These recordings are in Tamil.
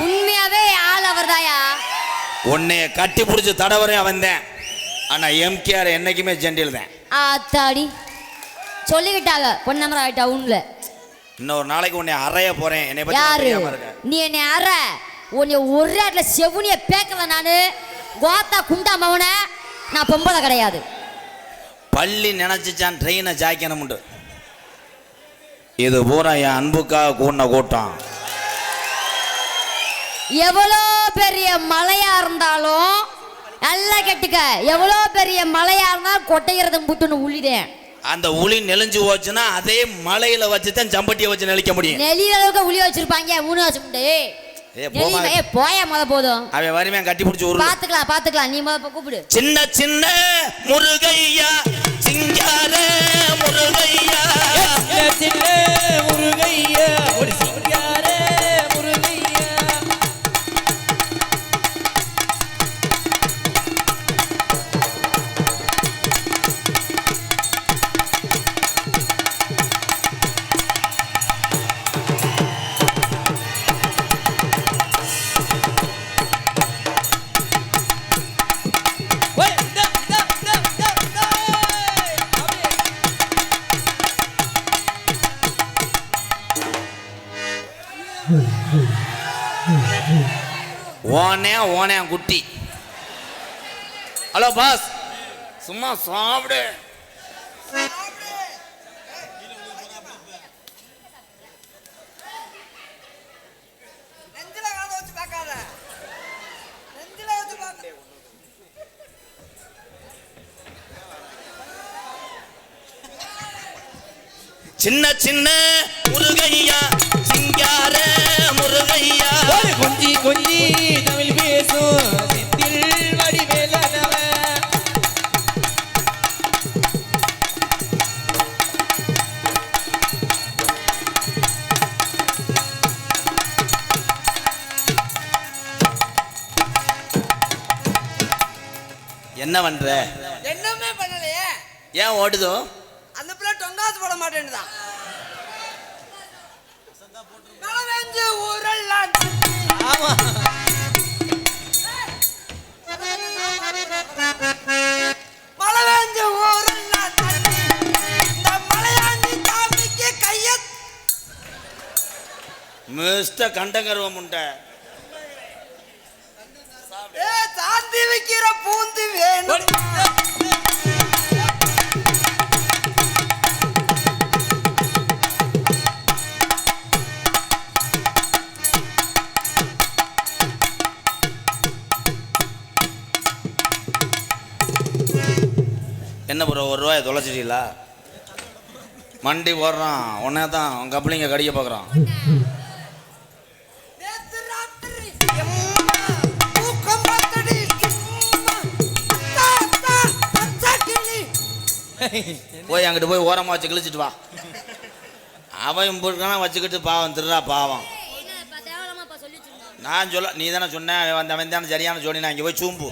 உண்மையாவே ஆள் அவர்தாயா? உன்னைய கட்டி பிடிச்சி தடவரையும் வந்தேன் ஆனா எம்கேஆர் என்னைக்குமே ஜெண்டில் தான். ஆத்தாடி. சொல்லிக்கிட்டாங்க பொன்னமரா டவுன்ல. இன்னொரு நாளைக்கு உன்னை அறைய போறேன். என்னை பத்தி யாரு? தெரியாம இருக்க. நீ என்னை அற. உன்னை ஒரு இடத்துல செவுனிய பேக்கல நானு. கோத்தா குண்டா மவன. நான் பொம்பளை கிடையாது. பள்ளி நினைச்சுச்சான் ட்ரெயினை ஜாய்க்கணும்ண்டு இது பூரா என் அன்புக்காக கூடின கூட்டம். எவ்வளோ பெரிய மலையா இருந்தாலும் நல்லா கெட்டுக்க. எவ்வளோ பெரிய மலையா இருந்தாலும் கொட்டைகிறத புட்டுன்னு உள்ளிதேன் அந்த உளி நெளிஞ்சு போச்சுன்னா அதே மலையில வச்சு தான் ஜம்பட்டியை வச்சு நெளிக்க முடியும். நெலி அளவுக்கு உளி வச்சிருப்பாங்க மூணு. ஏ போய முத போதும். அவன் வறுமையை கட்டி பிடிச்சி உருளு. பாத்துக்கலாம் பாத்துக்கலாம். நீ முத கூப்பிடு. சின்ன சின்ன முருகையா சிங்கார ஓனே குட்டி. Hello boss. சும்மா சாப்பிடு. சின்ன சின்ன முருகையா சிங்கார முருகையா. கொஞ்சி கொஞ்சி. பண்ற? என்னமே பண்ணலையே. ஏன் ஓடுதோ? அந்த பிள்ளை டொங்காசு போட மாட்டேன்னுதான். ஆமா. மழை ஊரெல்லாம். இந்த மலையாண்டி கைய மிஸ்டர் கண்டங்கருவம் உண்ட ஏ சாந்தி வைக்கிற பூந்து வேணும். என்ன ப்ரோ ஒரு ரூபாய் தொலைச்சிட்டீங்களா? மண்டி போடுறான் உடனே தான் உங்க கப்பலிங்க கடிக்க பார்க்குறான். போய் அங்கிட்டு போய் ஓரமாக வச்சு கிழிச்சிட்டு வா. அவன் போட்டுக்கான வச்சுக்கிட்டு பாவம் திருடா பாவம். நான் சொல்ல நீ தானே சொன்ன அவன் வந்து அவன் தானே சரியான ஜோடி நான் இங்கே போய் சூம்பு.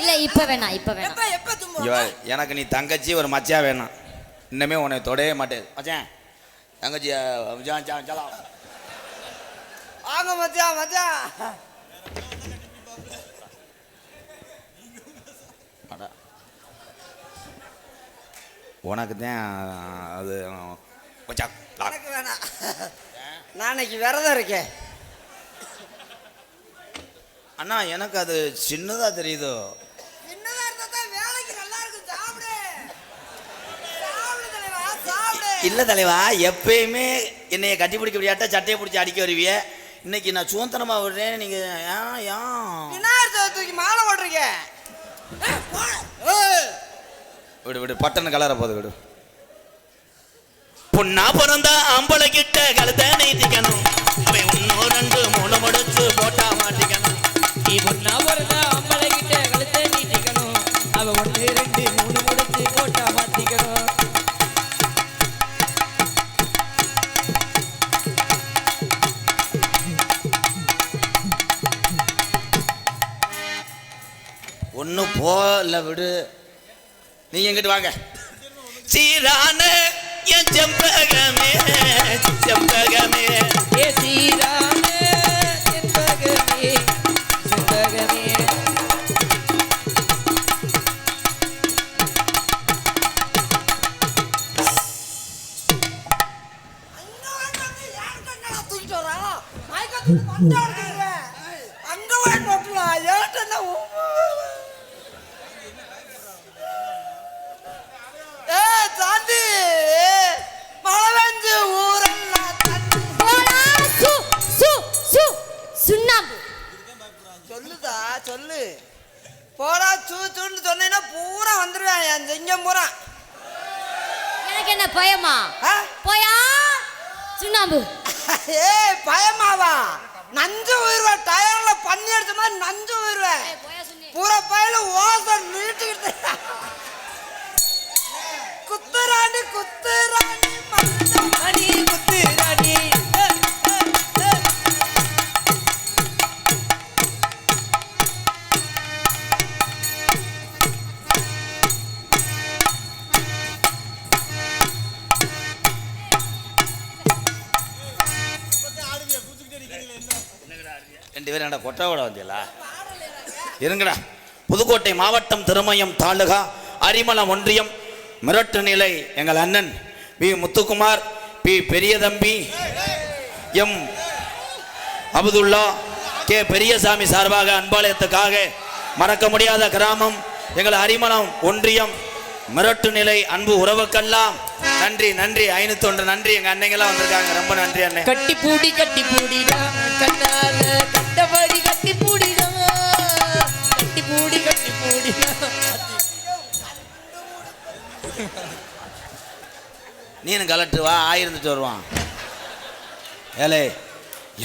இல்ல இப்ப வேணாம் இப்ப வேணாம். எனக்கு நீ தங்கச்சி ஒரு மச்சியா வேணாம். இன்னமே உன்னை தொடவே மாட்டேன். மச்சான் தங்கச்சி அஹ், மச்சான், மச்சான், உனக்கு தான் அது. எனக்கு வேணாம். நான் இன்னைக்கு விரதம் இருக்கேன். அண்ணா எனக்கு அது சின்னதா தெரியுதோ? சின்னதா இருந்தா தான் வேலைக்கு நல்லா இருக்கும். சாப்பிடு. சாப்பிடு தலைவா சாப்பிடு. இல்ல தலைவா எப்பயுமே என்னைய கட்டி பிடிக்க முடியாட்டா சட்டையை பிடிச்சி அடிக்க வருவிய? இன்னைக்கு நான் சுதந்திரமா விடுறேன் நீங்க ஏன் ஏன்? விநாயகர் தூக்கி மாலை போட்டிருக்க ஏய், போடா. ஏய். விடு விடு பட்டன கலர போது விடு. பொண்ணா பிறந்தா அம்பளை கிட்ட கழுத்த நீட்டிக்கணும். அவன் ஒன்னு ரெண்டு மூணு முடிச்சு போட்டா மாட்டிக்கணும். நீ பொண்ணா பிறந்தா அம்மளை கிட்ட கழுத்தை நீட்டிக்கணும். அவ ஒண்ணு ரெண்டு மூணு முடிச்சு போட்டா மாட்டிக்கணும். ஒண்ணு போல விடு. நீங்க எங்கிட்டு வாங்க? சீரான என் செம்பகமே செம்பகமே. ஏ சீரான செம்பகமே செம்பகமே. வந்தா சுண்ணாம்பு ஏய் பயமாவா? நஞ்சு உயிர்வேன் டயர்ல பண்ணி அடிச்ச மாதிரி நஞ்சு சுண்ணி பூரா பயில ஓசர் நீட்டுக்கிட்டு. குத்துராணி குத்துராணி ரெண்டு பேரும் என்ன கொட்டை வந்தீங்களா? இருங்கடா. புதுக்கோட்டை மாவட்டம் திருமயம் தாலுகா அரிமளம் ஒன்றியம் மிரட்டு நிலை எங்கள் அண்ணன் P. Muthukumar P. Periyathambi M. Abdullah K. Periyasamy சார்பாக அன்பாலயத்துக்காக மறக்க முடியாத கிராமம் எங்கள் அரிமளம் ஒன்றியம் மிரட்டு நிலை அன்பு உறவுக்கெல்லாம். நன்றி நன்றி. ஐநூத்தி ஒன்று நன்றி. எங்க அன்னைங்கெல்லாம் வந்திருக்காங்க. ரொம்ப நன்றி அண்ணே. கட்டி பூடி கட்டி பூடிடா. கண்ணால கட்டபடி கட்டி பூடிடா கட்டி பூடி கட்டி பூடிடா நீனு கலட்டு வா ஆயிருந்துட்டு வருவான். ஏலே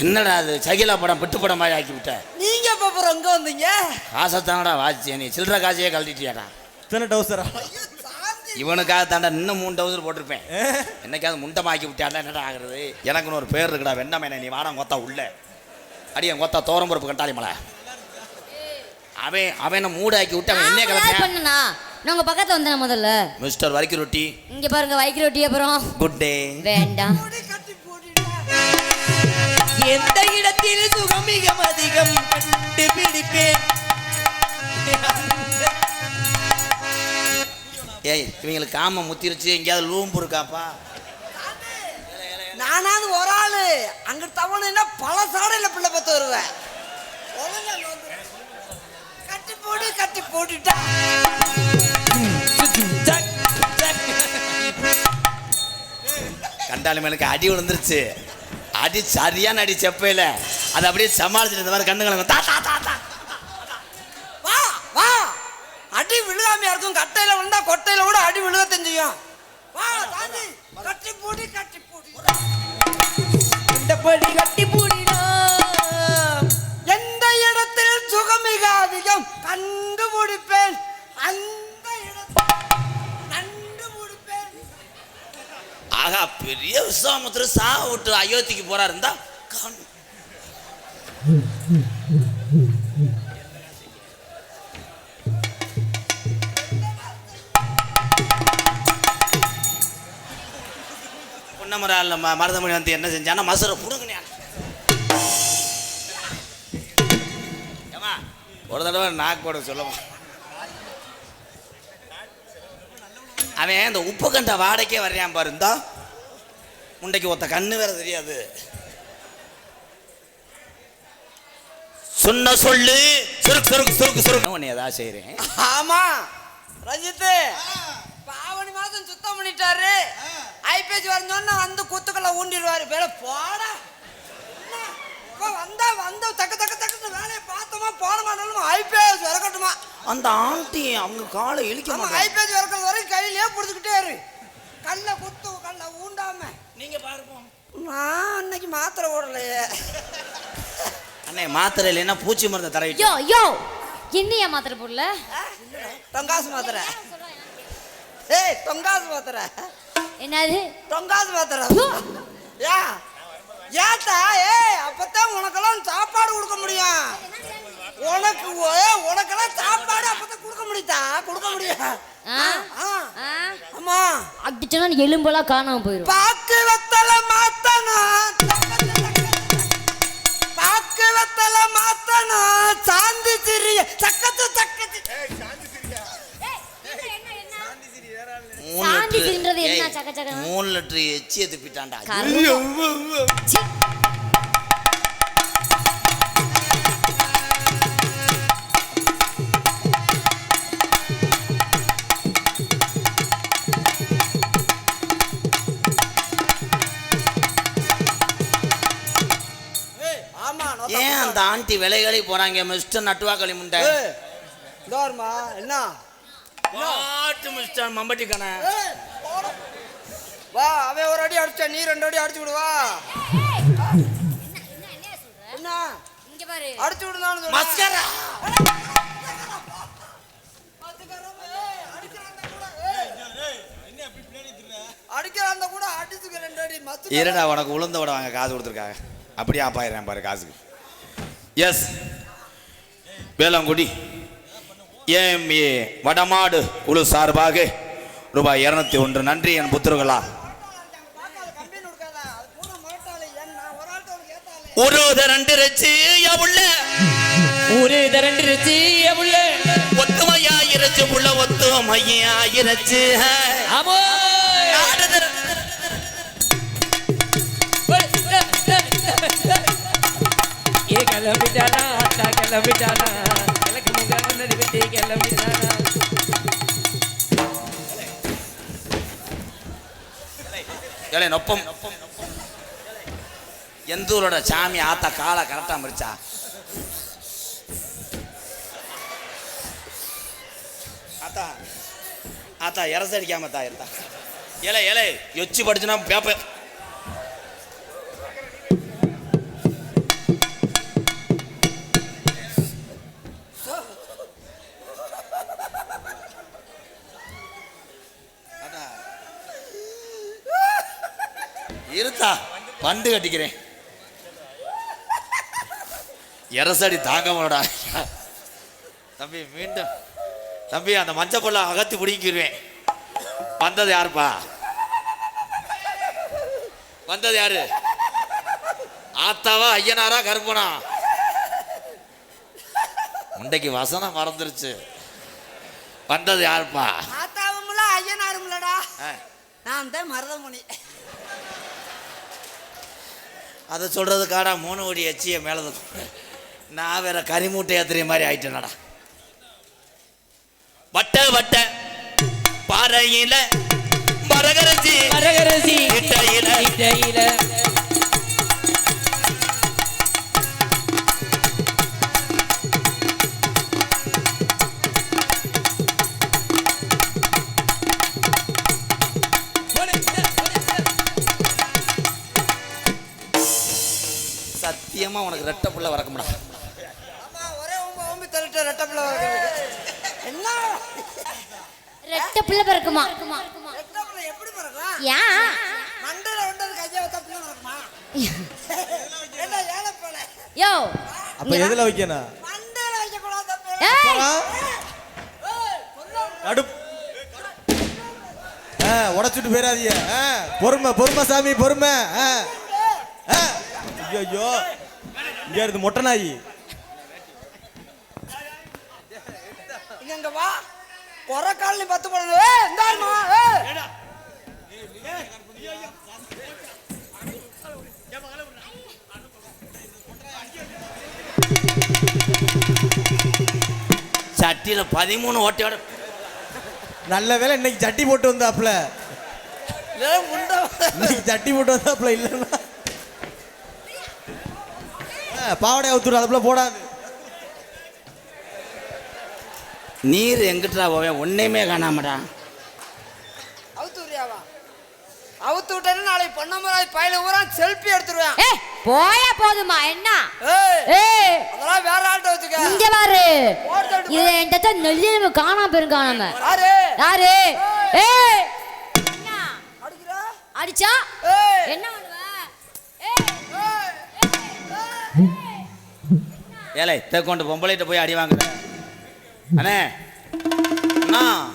என்னடா அது? சகிலா படம் பிட்டு படம் மாதிரி ஆக்கி விட்ட. நீங்க எப்ப அப்புறம் எங்க வந்தீங்க? காசைத்தானடா வாச்சிய நீ. சில்லற காசையே கழட்டிட்டியாடா. இத்தனை டவுசரா இவனுக்காக தாண்டா இன்னும் மூணு டவுசர் போட்டிருப்பேன். என்னைக்காவது முண்டமாக்கி விட்டாடா என்னடா ஆகுறது? எனக்குன்னு ஒரு பேர் இருக்குடா வெண்ணமேனே நீ வாடா கொத்தா உள்ள. அடியன் கொத்தா தோரம் பொறுப்பு கண்டாளி மலை. அவன் அவனை மூடாக்கி விட்டு அவன் என்ன நான் உங்க பக்கத்துல வந்தேன் முதல்ல? மிஸ்டர் வரிக்கி ரொட்டி. இங்க பாருங்க வைக்கிற ரொட்டி அப்புறம். குட் டே வேண்டாம். எந்த இடத்தில் சுகம் மிக அதிகம் கண்டுபிடிப்பேன். ஏய் இவங்களுக்கு காம முத்திருச்சு எங்கேயாவது லூம்பு இருக்காப்பா? நானாவது ஒரு ஆளு. அங்க தவணுன்னா பல சாடையில பிள்ளை பத்து வருவேன். கட்டி போடு கட்டி போட்டுட்டா. கண்டாளி மேலுக்கு அடி விழுந்துருச்சு. அடி சரியான அடி செப்பையில. அதை அப்படியே சமாளிச்சுட்டு இந்த மாதிரி கண்ணுங்களை தா தா தா தா. இருக்கும் கட்டையில விழுந்தா கொட்டையில கூட அடி விழுகத்தான் செய்யும். வா தாண்டி. கட்டி போடு கட்டி போடு. கட்டி பூடிடா. எந்த இடத்தில் சுகமிக அதிகம்? கண்டுபிடிப்பேன். அந்த கண்டுபிடிப்பேன். ஆகா பெரிய விஸ்வாமுத்திர சா விட்டு அயோத்திக்கு போறா இருந்தா காண்- பொன்னமரா இல்ல ம- மருதமணி வந்து என்ன செஞ்சானா மசரை புடுங்கினே ஒரு தடவை நாக்கு போட சொல்லுவான் அவன் இந்த உப்பு கண்ட வாடகைக்கே வர்றான் பாரு இந்தா. முண்டைக்கு ஒத்த கண்ணு வேற தெரியாது. சொன்ன சொல்லு சுருக்கு சுருக்கு சுருக்கு சுருக்கு. உன்னை ஏதாவது செய்கிறேன் ஆமா ரஞ்சித் பாவனி மாசம் சுத்தம் பண்ணிட்டாரு. ஐபிஎஸ் வரைஞ்சோன்னா வந்து குத்துக்களை ஊண்டிடுவாரு. வேலை போடா. வந்தா வந்த தக்க தக்க தக்க வேலையை பார்த்தோமா போனோமா ஐபிஎஸ் இறக்கட்டுமா அந்த ஆண்டி அவங்க காலை இழிக்க ஐபிஎஸ் இறக்குறது வரைக்கும் கையிலே பிடிச்சிக்கிட்டே இரு. கல்ல குத்து கல்ல ஊண்டாம. நீங்க பாருப்போம். நான் அன்னைக்கு மாத்திரை ஓடலையே அண்ணே மாத்திரை இல்லைன்னா பூச்சி மருந்தை தடவி யோ யோ என்னையா மாத்திரை போடல? தொங்காசு மாத்திரை. ஏய் தொங்காசு மாத்திரை. என்னது? தொங்காசு மாத்திரை பு. யா ஏத்தா ஏய் அப்பதான் உனக்கெல்லாம் சாப்பாடு கொடுக்க முடியும். உனக்கு உனக்கெல்லாம் சாப்பாடு அப்பதான் கொடுக்க முடியுதா? கொடுக்க முடியும்? ஆமா அடிச்சோன்னா எலும்பெல்லாம் காணாம போயிடும் வச்சிருக்கான் மூணு லிட்டர் எச்சி எதுப்பிட்டான்டா ஏன் அந்த ஆண்டி விலைகளை போறாங்க மிஸ்டர் நட்டுவாக்களி முண்டை? என்ன? மாட்டு மம்பட்டி கணே அடி அடிச்சா நீ ரெண்டு அடி அடிச்சு விடு வா என்ன இங்க பாரு அடிச்சு விடுதான்னு மஸ்கரா. இருடா உனக்கு உளுந்த விட வாங்க காசு கொடுத்துருக்காங்க. அப்படியே ஆப்பாயிரம் பாரு காசுக்கு. எஸ் வேளாங்குடி ஏஎம்ஏ வடமாடு குழு சார்பாக ரூபாய் இருநூத்தி ஒன்று. நன்றி என் புத்திரர்களா கம்பெனி கொடுக்காத அது கூட மாட்டாளே ஏன் நான் ஒரு ஆள்கிட்ட உனக்கு ஏத்தாளே ஒரு ரெண்டு ரச்சு உள்ள ஊரு திரண்டுருச்சு உள்ள ஒத்துமையா இருச்சு உள்ள ஒத்துமையா இருச்சு ஆமோ ஏ கிளம்பிட்டானா அத்தா கிளம்பிட்டானா? கிழக்கு முகாம் விட்டு கிளம்பிட்டானா? ஏலே நொப்பம். எந்த ஊரோட சாமி ஆத்தா காலை கரெக்டா மறிச்சா? ஆத்தா ஆத்தா இறச அடிக்காம தா இருந்தா ஏலே ஏலே எச்சு படிச்சுனா பேப்ப. இருத்தா பண்டு கட்டிக்கிறேன். எரசடி தாங்க மாடா தம்பி மீண்டும். தம்பி அந்த மஞ்சள் பொருளை அகத்தி பிடிங்கிருவேன். வந்தது யாருப்பா? வந்தது யாரு? ஆத்தாவா ஐயனாரா கருப்பனா? முண்டைக்கு வசனம் மறந்துருச்சு. வந்தது யாருப்பா? ஆத்தாவும்ல ஐயனாரும்லடா. நான் தான் மருதமுனி. அதை சொல்றதுக்காடா மூணு கோடி எச்சிய மேலது நான் வேற கரிமூட்டை ஏத்துற மாதிரி ஆயிட்டேனடா. வட்ட வட்ட. பாறையில மரகரச்சி மரகரசி. இட்டையில. இடையில சத்தியமா உனக்கு ரெட்ட புள்ள அம்மா ரெட்ட பிள்ளை பிறக்குமா? எப்படி பிறக்கும்? ஏன் மண்டையில வந்தது கையை வச்சா பிள்ளை நடக்குமா என்ன ஏழை போல யோ. அப்ப எதுல வைக்கணும்? மண்டையில வைக்க கூடாது. ஏய். கடுப். உடைச்சிட்டு போயிடாதீங்க. பொறுமை பொறுமை சாமி பொறுமை. ஐயோ இங்க இருந்து மொட்டை நாயி. இங்க வா. குறை காலனி பத்து போடுங்க ஏ இந்தாருமா ஏ சட்டியில பதிமூணு ஓட்டையோட நல்ல வேளை இன்னைக்கு சட்டி போட்டு வந்தாப்புல. இன்னைக்கு சட்டி போட்டு வந்தாப்புல இல்லைன்னா. ஆ, பாவாடை அவுத்துடு அதுக்குள்ள போடாது. நீர் எங்கிட்டா போவேன் ஒன்னையுமே காணாமடா. அவுத்து விடுறியாவா அவுத்து விட்டேன்னு நாளைக்கு பொன்னமராய் பையில ஊரா செல்ஃபி எடுத்துருவேன். ஏய் போயா போதுமா என்ன? ஏய் அதெல்லாம் வேற ஆள்கிட்ட வச்சுக்க. இங்க பாரு. இது என்கிட்ட நெல்லியல் காணாம போயிரும் காணாம யாரு? யாரு? ஏய். அடிச்சா? என்ன பண்ணுவ? ஏலே தேக்கொண்டு பொம்பளைகிட்ட போய் அடி வாங்குற. அண்ணே. அண்ணா.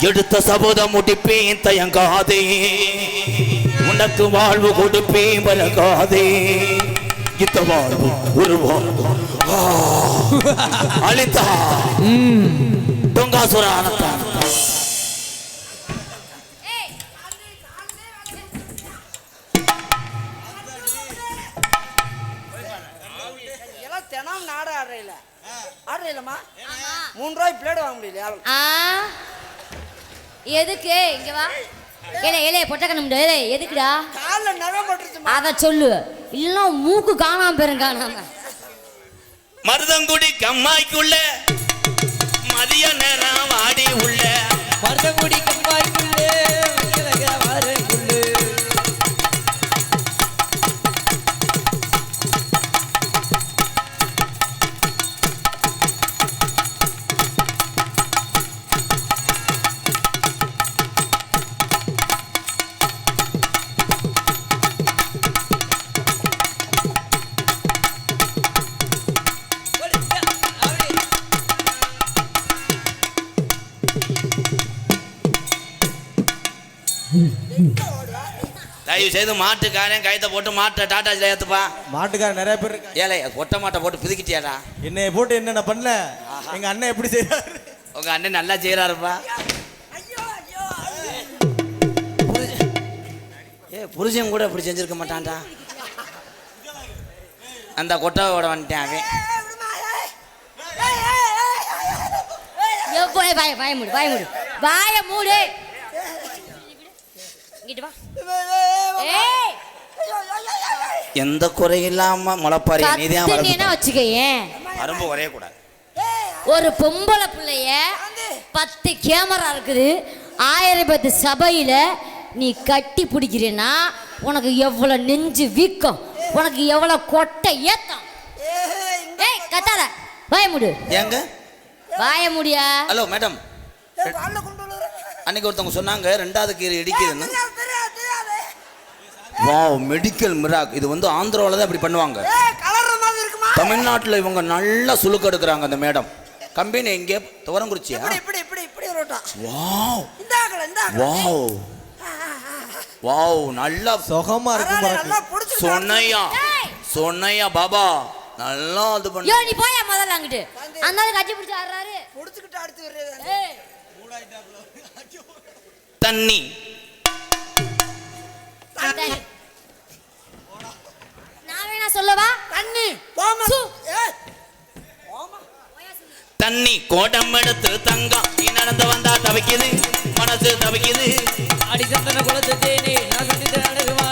எடுத்த சபதம் முடிப்பேன் தயங்காதே. உனக்கு வாழ்வு கொடுப்பேன் பலகாதே இந்த வாழ்வு ஒரு வாழ்வு அழித்தா. தொங்காசுர ரூபாய் பிளேட் வாங்க முடியல ஆ? எதுக்கு? இங்க வா. ஏலே ஏலே பொட்டக்கண்ணு ஏலே எதுக்குடா? காலில் நகை பட்டுருச்சுமா? அத சொல்லு. இல்லைன்னா மூக்கு காணாம பெரும் காணாம. மருதங்குடி கம்மாய்க்குள்ள மதிய நேரம் வாடி உள்ள மருதங்குடி தயவு செய்து மாட்டுக்காரன் கயத்தை போட்டு மாட்டை டாட்டாச்சில் ஏத்துப்பா மாட்டுக்காரர் நிறைய பேர் இருக்காங்க. ஏலே கொட்டை மாட்டை போட்டு பிதுக்கிட்டியாடா? என்னைய போட்டு என்னென்ன பண்ணல? எங்க அண்ணன் எப்படி செய்யறாரு உங்க அண்ணன் நல்லா செய்யறாருப்பா ஏ புருஷன் கூட இப்படி செஞ்சிருக்க மாட்டான்டா. அந்த கொட்டாவோட வந்துட்டேன் அவன். வாய வாய மூடு வாய மூடு. வாய மூடு. இங்கிட்டு வா. எந்த குறையில்லாம முளைப்பாரி நீதான் கத்துனீன்னா அரும்பு குறைய கூடாது ஒரு பொம்பளை பிள்ளைய பத்து கேமரா இருக்குது ஆயிரம் பத்து சபையில நீ கட்டி பிடிக்கிறேன்னா உனக்கு எவ்வளவு நெஞ்சு வீக்கம் உனக்கு எவ்வளவு கொட்டை ஏத்தம் ஏய் கத்தாத வாய முடி ஏங்க வாய முடியா ஹலோ மேடம் அன்னைக்கு ஒருத்தவங்க சொன்னாங்க ரெண்டாவது கீரை இடிக்குதுன்னு வாவ் மெடிக்கல் மிராக் இது வந்து ஆந்திராவில் தான் இப்படி பண்ணுவாங்க. தமிழ்நாட்டில் இவங்க நல்லா சுலுக்கு எடுக்கிறாங்க அந்த மேடம். கம்பெனி எங்கே? துவரங்குறிச்சியா? இப்படி இப்படி இப்படி இப்படி ரோட்டா வாவ் வாவ் வாவ் நல்லா சுகமா புடிச்சு சொன்னையா? ஏய்! சொன்னையா பாபா? நல்லா யோ பண்ண. நீ போயா முதல்ல அங்கிட்டு. அந்த கட்டி பிடிச்சு ஆடுறாரு. புடிச்சுக்கிட்டு அடுத்து தண்ணி. நான் வேணா சொல்லவா? தண்ணி போமா தண்ணி கோடம் எடுத்து தங்கம். நீ நடந்து வந்தா தவிக்குது மனசு தவிக்குது. அடி சந்தன குலத்து தேனே நான் சந்தித்த அழகுவானே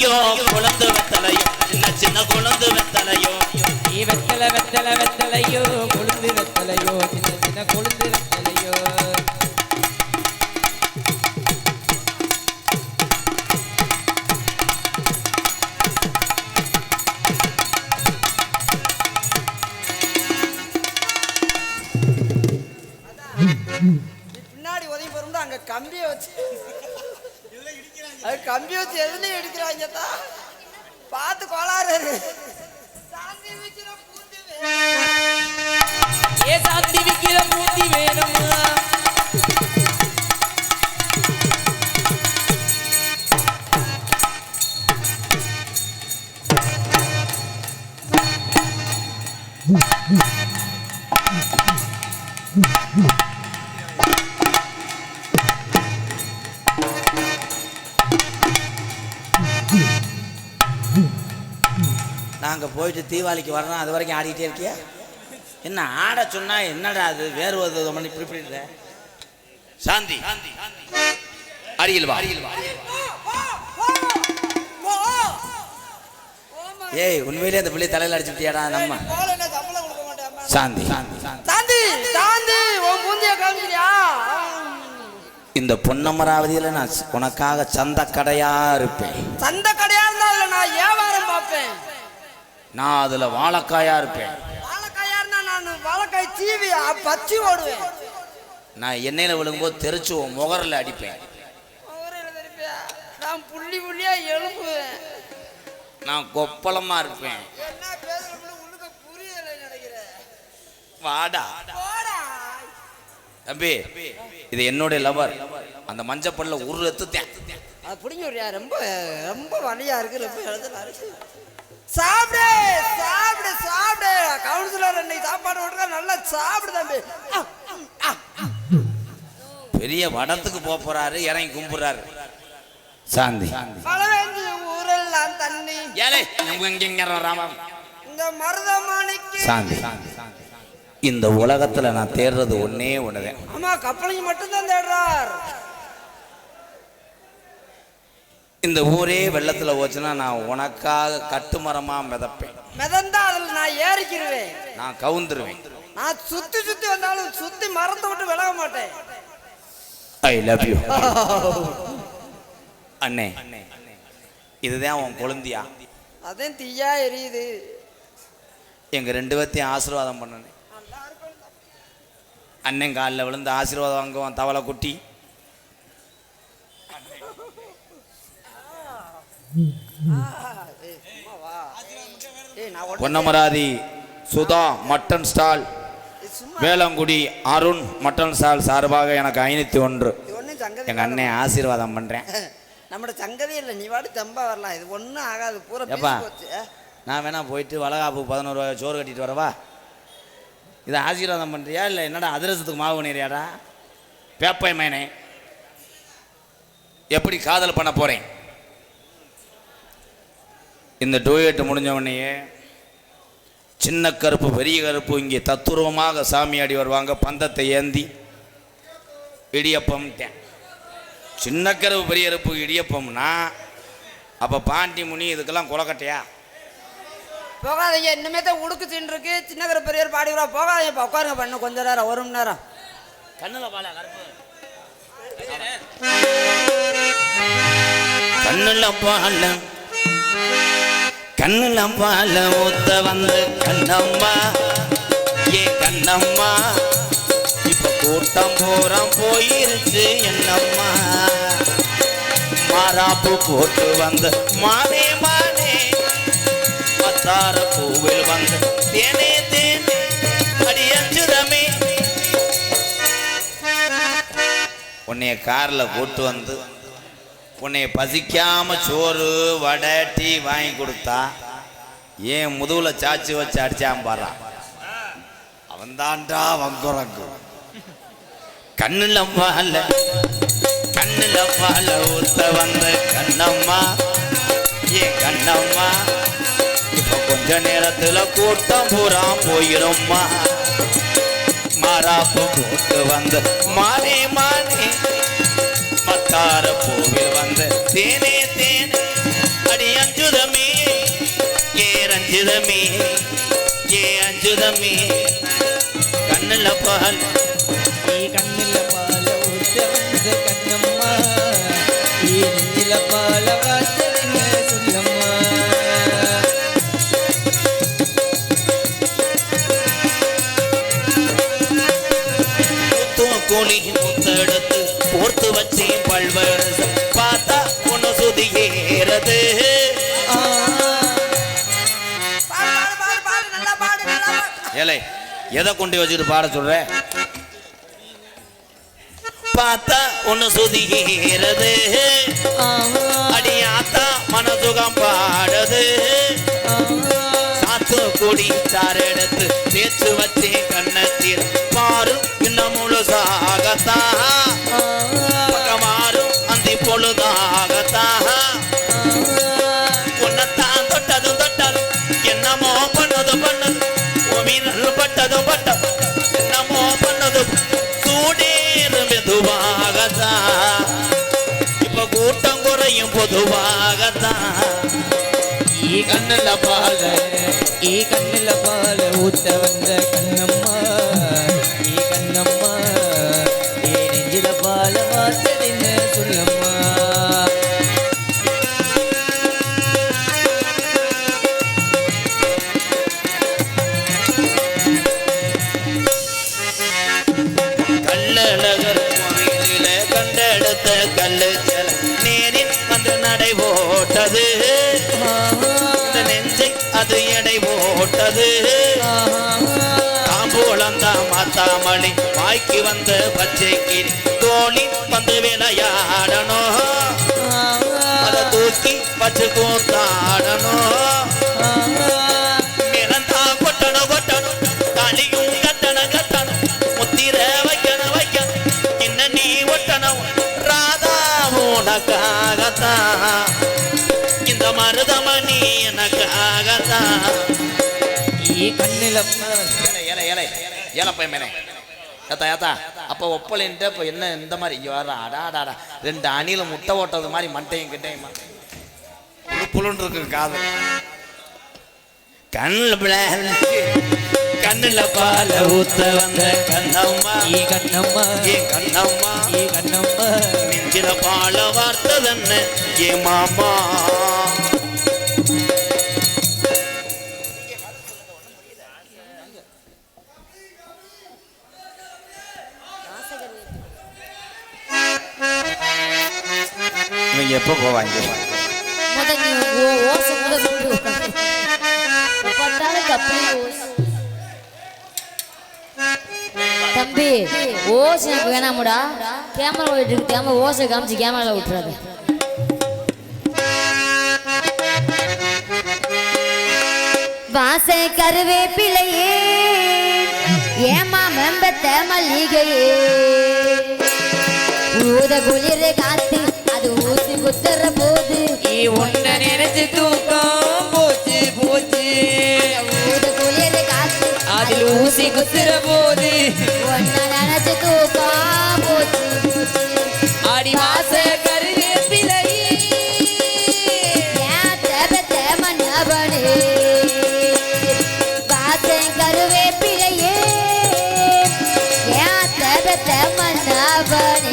வெத்தலையோ? குழந்து வெத்தலையோ? சின்ன சின்ன குழந்து வெத்தலையோ? நீ வெத்தல வெத்தல வெத்தலையோ? கொழுந்து வெத்தலையோ? சின்ன சின்ன கொழுந்து வெத்தலையோ? பின்னாடி உதவி போறோம்னா அங்க கம்பியை வச்சு அது கம்பி வச்சு எதுலயும் எடுக்கிறாங்க தான் பார்த்து கோளாறு. ஏ சாந்தி விக்கிற பூந்தி வேணுமா போயிட்டு தீபாவளிக்கு வரணும் அது வரைக்கும் ஆடிட்டே இருக்கியா? என்ன ஆட சொன்னா என்னடா அது வேறு ஒரு மணி இருக்க? சாந்தி. அருகில் வா. ஏய் உண்மையிலேயே அந்த பிள்ளை தலையில அடிச்சுட்டியாடா நம்ம சாந்தி. சாந்தி. சாந்தி சாந்தி உன் பூந்திய காமிக்கிறியா இந்த பொன்னமராவதியில நான் உனக்காக சந்த கடையா இருப்பேன். சந்த கடையா இருந்தா இல்ல நான் வியாபாரம் பார்ப்பேன். நான் அதுல வாழைக்காயா இருப்பேன். வாழைக்காயா சீவி பச்சி ஓடுவேன் நான் எண்ணெயில விழுங்கும்போது தெரிச்சு உன் முகரில் அடிப்பேன். நான் புள்ளி புள்ளியா எழுப்புவேன் நான் கொப்பளமா இருப்பேன். வாடா. தம்பி இது என்னுடைய லவர் அந்த மஞ்சப்பல்ல ஒரு எத்துத்தேன் அது பிடிங்க ரொம்ப ரொம்ப வலியா இருக்கு. ரொம்ப எழுதல இருக்கு சாப்பிடு சாப்பிடு சாப்பிடு. கவுன்சிலர் இன்னைக்கு சாப்பாடு விட்டுருக்க நல்லா சாப்பிடு தம்பி. பெரிய வடத்துக்கு போக போறாரு இறங்கி கும்பிடுறாரு. சாந்தி. ஊரெல்லாம் தண்ணி. ஏலே நம்ம இங்க இங்க ராமா இந்த மருதமணிக்கு. சாந்தி. இந்த உலகத்துல நான் தேடுறது ஒன்னே ஒண்ணுதான். ஆமா கப்பலைங்க மட்டும்தான் தேடுறார். இந்த ஊரே வெள்ளத்துல போச்சுன்னா நான் உனக்காக கட்டுமரமா மிதப்பேன். மிதந்தா அதுல நான் ஏறிக்கிருவேன். நான் கவுந்துருவேன். நான் சுத்தி சுத்தி வந்தாலும் சுத்தி மரத்தை விட்டு விலக மாட்டேன். ஐ லவ் யூ அண்ணே இதுதான் உன் கொழுந்தியா? அதான் தீயா எரியுது. எங்க ரெண்டு பேர்த்தையும் ஆசீர்வாதம் பண்ணனே. அண்ணன் காலில் விழுந்து ஆசீர்வாதம் வாங்குவான் தவளை குட்டி ஏய் நான் உடனே- Ponnamaravathi Sudha mutton stall Velangudi Arun mutton stall சார்பாக எனக்கு ஐநூற்றி ஒன்று. எங்கள் அண்ணன் ஆசீர்வாதம் பண்ணுறேன் நம்மட சங்கதி இல்லை நீ வாடி தம்பா வரலாம். இது ஒண்ணும் ஆகாது பூரா? நான் வேணா போயிட்டு வளகாப்பு பதினோரு ரூபாய் சோறு கட்டிட்டு வரவா? இதை ஆசீர்வாதம் பண்ணுறியா இல்லை என்னடா அதிரசத்துக்கு மாவு பண்ணிறியாடா பேப்பை மேனே எப்படி காதல் பண்ண போகிறேன் இந்த டூயட் முடிஞ்ச உடனேயே சின்ன கருப்பு பெரிய கருப்பு இங்கே தத்துருவமாக சாமியாடி வருவாங்க பந்தத்தை ஏந்தி இடியப்பம்ட்டேன். சின்ன கருப்பு பெரிய கருப்பு இடியப்பம்னா அப்போ பாண்டி முனி இதுக்கெல்லாம் குலக்கட்டையா? போகாதீங்க இன்னுமே தான் உடுக்கு தின்னு இருக்கு சின்ன பெரியவர் பாடி வரா போகாதீங்க உட்காருங்க பண்ணு கொஞ்ச நேரம் ஒரு மணி நேரம். கண்ணுல பால கருப்பு. கண்ணுல பால. கண்ணுல பால ஊத்த வந்து கண்ணம்மா. ஏ கண்ணம்மா இப்ப கூட்டம் பூரம் போயிருச்சு என்னம்மா. மாறாப்பு போட்டு வந்து மானே மானே. பத்தார பூவில் வந்து தேனே தேனே. அடியஞ்சுதமே உன்னைய காரில் கூட்டு வந்து உன்னைய பசிக்காம சோறு வடை டீ வாங்கி கொடுத்தா ஏன் முதுகுல சாச்சி வச்சு அடிச்சான் பாடுறான் அவன் தான்டா வங்குறங்கு கண்ணுல பால கண்ணுல பால ஊத்த வந்த கண்ணம்மா. ஏன் கண்ணம்மா இப்ப கொஞ்ச நேரத்துல கூட்டம் பூரா போயிடும்மா மாறாப்பு போட்டு வந்து மானே மானே மத்தார போவே அஞ்சுதமே ஏ அஞ்சுதமே. கண்ணில் பால். நீ கண்ணில் பால ஊத்த கண்ணம்மா. நீ நெஞ்சில பால வாசலுங்க சொல்லம்மா. கோழி முத்தெடுத்து போர்த்து வச்சேன் பல்வரசம் பார்த்தா உன சுதி ஏறது. ஏலே எதை கொண்டு வச்சுட்டு பாட சொல்ற? பார்த்தா ஒன்னு சுதிகிறது அடியாத்தா மனசுகம் பாடுது. சாத்து கொடி சாரெடுத்து தேய்ச்சு வச்சே கண்ணத்தில் பொதுவாகத்தான். இப்ப கூட்டம் குறையும் பொதுவாகத்தான். ஈ கண்ணில் பால ஈ கண்ணில் பால ஊத்த வந்த கண்ணம் வந்தது. தாம்பூலந்தான் மாத்தாமணி வாய்க்கு வந்த பச்சைக்கு தோணி வந்து விளையாடணும். அதை தூக்கி பச்சை கூத்தாடணும். நிறந்தா கொட்டணும் கொட்டணும். தலையும் கட்டணம் கட்டணும். முத்திர வைக்கணும் வைக்கணும். என்ன நீ ஒட்டணும். ராதா உனக்காகத்தான். இந்த மருதமணி எனக்காகத்தான். ஏலே ஏல போய் மேனே ஏத்தா ஏத்தா அப்போ ஒப்பலைன்ட்டு இப்போ என்ன இந்த மாதிரி? இங்கே வர அடா அடா அடா. ரெண்டு அணில முட்டை ஓட்டது மாதிரி மண்டையும் கிட்டையும் புழு புழுன்னு இருக்கு காது. கண்ணில் கண்ணில் பால ஊத்த வந்த கண்ணம்மா. ஈ கண்ணம்மா. ஏ கண்ணம்மா. ஈ கண்ணம்மா. நெஞ்சில பால வார்த்ததென்ன? ஏ மாமா. பார்த்தாலும் கப்பலே போவாங்க தம்பி ஓசை எனக்கு வேணாமுடா. கேமரா ஓடிட்டு இருக்கு கேமரா ஓசை காமிச்சு கேமரால விட்டுறாரு வாசை கருவேப்பிலையே ஏமா மெம்பத்த மல்லிகையே. ஊத குளிர் காத்து குத்துற போது. ஈ ஒன்ன நினைச்சு தூக்கம் போச்சு போச்சு. ஊத குளிர் காத்து. அதில் ஊசி குத்துற போது. ஒன்ன நினைச்சு தூக்கம் போச்சு. ஆடி மாச கருவேப்பிலை ஏன் கருவேப்பிலையே மன்னவனே?